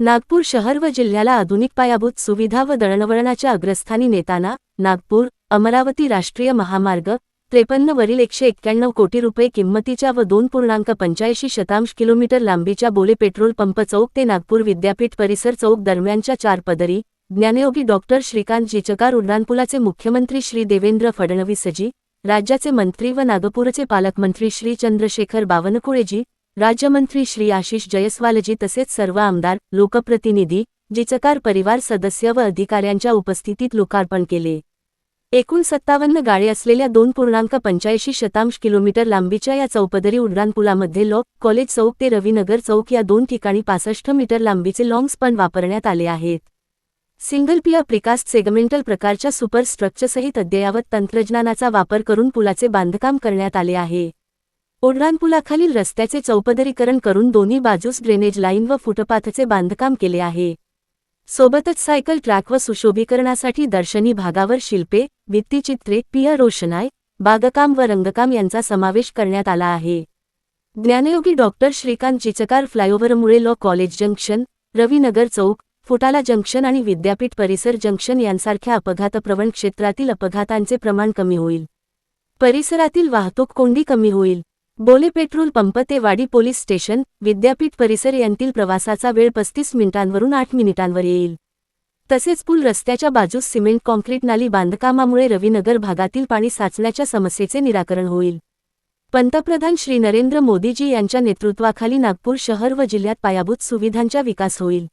नागपूर शहर व जिल्ह्याला आधुनिक पायाभूत सुविधा व दळणवळणाच्या अग्रस्थानी नेताना नागपूर अमरावती राष्ट्रीय महामार्ग त्रेपन्नवरील एकशे एक्क्याण्णव कोटी रुपये किंमतीच्या व दोन पूर्णांक पंच्याऐंशी शतांश किलोमीटर लांबीच्या बोले पेट्रोल पंप चौक ते नागपूर विद्यापीठ परिसर चौक दरम्यानच्या चार पदरी ज्ञानयोगी डॉक्टर श्रीकांत जिचकार उड्डाणपुलाचे मुख्यमंत्री श्री देवेंद्र फडणवीसजी राज्याचे मंत्री व नागपूरचे पालकमंत्री श्री चंद्रशेखर बावनकुळेजी राज्यमंत्री श्री आशिष जयस्वालजी तसेच सर्व आमदार लोकप्रतिनिधी जिचकार परिवार सदस्य व अधिकाऱ्यांच्या उपस्थितीत लोकार्पण केले. एकूण सत्तावन्न गाळे असलेल्या दोन पूर्णांक पंच्याऐंशी शतांश किलोमीटर लांबीच्या या चौपदरी उड्डाणपुलामध्ये लॉ कॉलेज चौक ते रविनगर चौक या दोन ठिकाणी पासष्ट मीटर लांबीचे लॉंग स्पन वापरण्यात आले आहेत. सिंगल पिया प्रिकास्ट सेगमेंटल प्रकारच्या सुपर स्ट्रक्चरसहित अद्ययावत तंत्रज्ञानाचा वापर करून पुलाचे बांधकाम करण्यात आले आहे. उड्डाणपुलाखालील रस्त्याचे चौपदरीकरण करून दोन्ही बाजूस ड्रेनेज लाईन व फुटपाथचे बांधकाम केले आहे. सोबतच सायकल ट्रॅक व सुशोभीकरणासाठी दर्शनी भागावर शिल्पे भित्तीचित्रे पिय रोषणाय बागकाम व रंगकाम यांचा समावेश करण्यात आला आहे. ज्ञानयोगी डॉक्टर श्रीकांत चिचकार फ्लायओव्हरमुळे लॉ कॉलेज जंक्शन रवीनगर चौक फुटाला जंक्शन आणि विद्यापीठ परिसर जंक्शन यांसारख्या अपघातप्रवण क्षेत्रातील अपघातांचे प्रमाण कमी होईल. परिसरातील वाहतूक कोंडी कमी होईल. बोले पेट्रोल पंप ते वाडी पोलीस स्टेशन विद्यापीठ परिसर यांतील प्रवासाचा वेळ पस्तीस मिनिटांवरून आठ मिनिटांवर येईल. तसेच पूल रस्त्याच्या बाजूस सिमेंट कॉन्क्रीट नाली बांधकामामुळे रवीनगर भागातील पाणी साचण्याच्या समस्येचे निराकरण होईल. पंतप्रधान श्री नरेंद्र मोदीजी यांच्या नेतृत्वाखाली नागपूर शहर व जिल्ह्यात पायाभूत सुविधांचा विकास होईल.